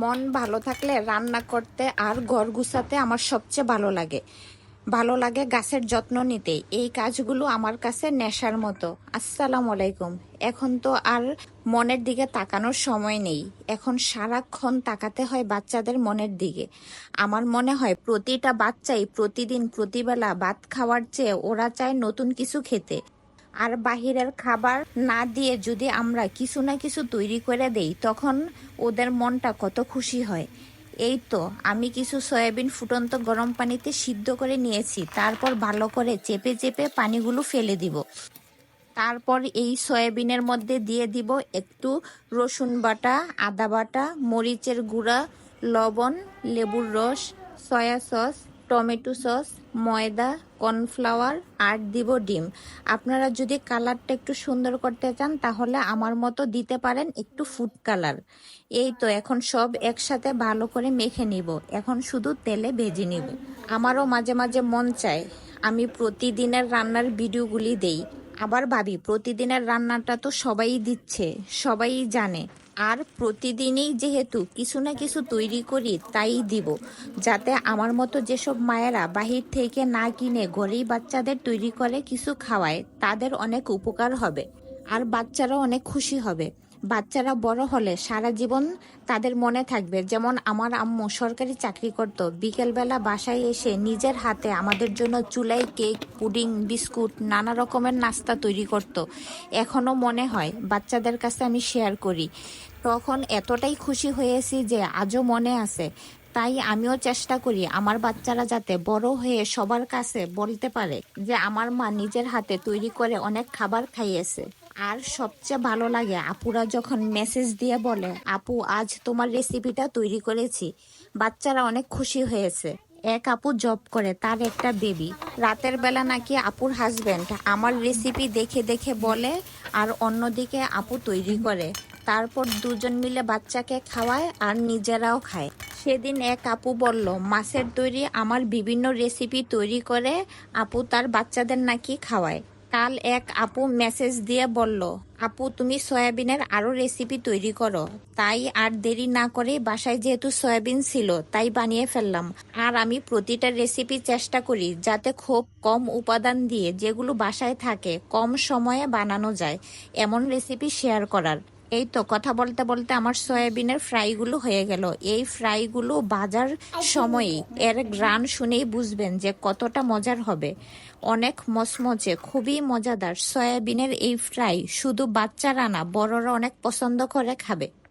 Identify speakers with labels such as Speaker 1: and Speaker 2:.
Speaker 1: মন ভালো থাকলে রান্না করতে আর ঘর গুছাতে আমার সবচেয়ে ভালো লাগে। ভালো লাগে গাছের যত্ন নিতে। এই কাজগুলো আমার কাছে নেশার মতো। আসসালামু আলাইকুম। এখন তো আর মনের দিকে তাকানোর সময় নেই। এখন সারাক্ষণ তাকাতে হয় বাচ্চাদের মনের দিকে। আমার মনে হয় প্রতিটা বাচ্চাই প্রতিদিন প্রতিবেলা ভাত খাওয়ার চেয়ে ওরা চায় নতুন কিছু খেতে। আর বাহিরের খাবার না দিয়ে যদি আমরা কিছু না কিছু তৈরি করে দেই, তখন ওদের মনটা কত খুশি হয়। এই তো, আমি কিছু সয়াবিন ফুটন্ত গরম পানিতে সিদ্ধ করে নিয়েছি, তারপর ভালো করে চেপে চেপে পানিগুলো ফেলে দিব। তারপর এই সয়াবিনের মধ্যে দিয়ে দিব একটু রসুন বাটা, আদা বাটা, মরিচের গুঁড়া, লবণ, লেবুর রস, সয়া সস টমেটো সস, ময়দা, কর্নফ্লাওয়ার আর দিব ডিম। আপনারা যদি কালারটা একটু সুন্দর করতে চান, তাহলে আমার মতো দিতে পারেন একটু ফুড কালার। এই তো, এখন সব একসাথে ভালো করে মেখে নিব। এখন শুধু তেলে ভেজে নিব। আমারও মাঝে মাঝে মন চায়। আমি প্রতিদিনের রান্নার ভিডিওগুলি দেই। আবার ভাবি, প্রতিদিনের রান্নাটা তো সবাই দিচ্ছে, সবাই জানে। আর প্রতিদিনই যেহেতু কিছু না কিছু তৈরি করি, তাই দিব। যাতে আমার মতো যেসব মায়েরা বাহির থেকে না কিনে ঘরেই বাচ্চাদের তৈরি করে কিছু খাওয়ায়, তাদের অনেক উপকার হবে। আর বাচ্চারাও অনেক খুশি হবে। বাচ্চারা বড় হলে সারা জীবন তাদের মনে থাকবে। যেমন আমার আম্মু সরকারি চাকরি করত, বিকেলবেলা বাসায় এসে নিজের হাতে আমাদের জন্য চুলাই কেক, পুডিং, বিস্কুট, নানা রকমের নাস্তা তৈরি করত। এখনও মনে হয় বাচ্চাদের কাছে আমি শেয়ার করি। তখন এতটাই খুশি হয়েছি যে আজও মনে আছে। তাই আমিও চেষ্টা করি আমার বাচ্চারা যাতে বড় হয়ে সবার কাছে বলতে পারে যে আমার মা নিজের হাতে তৈরি করে অনেক খাবার খাইয়েছে। আর সবচেয়ে ভালো লাগে আপুরা যখন মেসেজ দিয়ে বলে, আপু, আজ তোমার রেসিপিটা তৈরি করেছি। বাচ্চারা অনেক খুশি হয়েছে। এক আপু জব করে, তার একটা বেবি রাতের বেলা নাকি আপুর হাজব্যান্ড আমার রেসিপি দেখে দেখে বলে আর অন্যদিকে আপু তৈরি করে। তারপর দুজন মিলে বাচ্চাকে খাওয়ায় আর নিজেরাও খায়। সেদিন এক আপু বলল, মাছের তৈরি আমার বিভিন্ন রেসিপি তৈরি করে আপু তার বাচ্চাদের নাকি খাওয়ায়। কাল এক আপু মেসেজ দিয়ে বলল, আপু, তুমি সয়াবিনের আরও রেসিপি তৈরি করো। তাই আর দেরি না করে বাসায় যেহেতু সয়াবিন ছিল, তাই বানিয়ে ফেললাম। আর আমি প্রতিটা রেসিপি চেষ্টা করি যাতে খুব কম উপাদান দিয়ে যেগুলো বাসায় থাকে কম সময়ে বানানো যায়, এমন রেসিপি শেয়ার করার। এই তো কথা বলতে বলতে আমার সয়াবিনের ফ্রাইগুলো হয়ে গেল। এই ফ্রাইগুলো বাজার সময়ে এর গ্রান শুনেই বুঝবেন যে কতটা মজার হবে। অনেক মচমচে, খুবই মজাদার সয়াবিনের এই ফ্রাই শুধু বাচ্চারা না, বড়রা অনেক পছন্দ করে খাবে।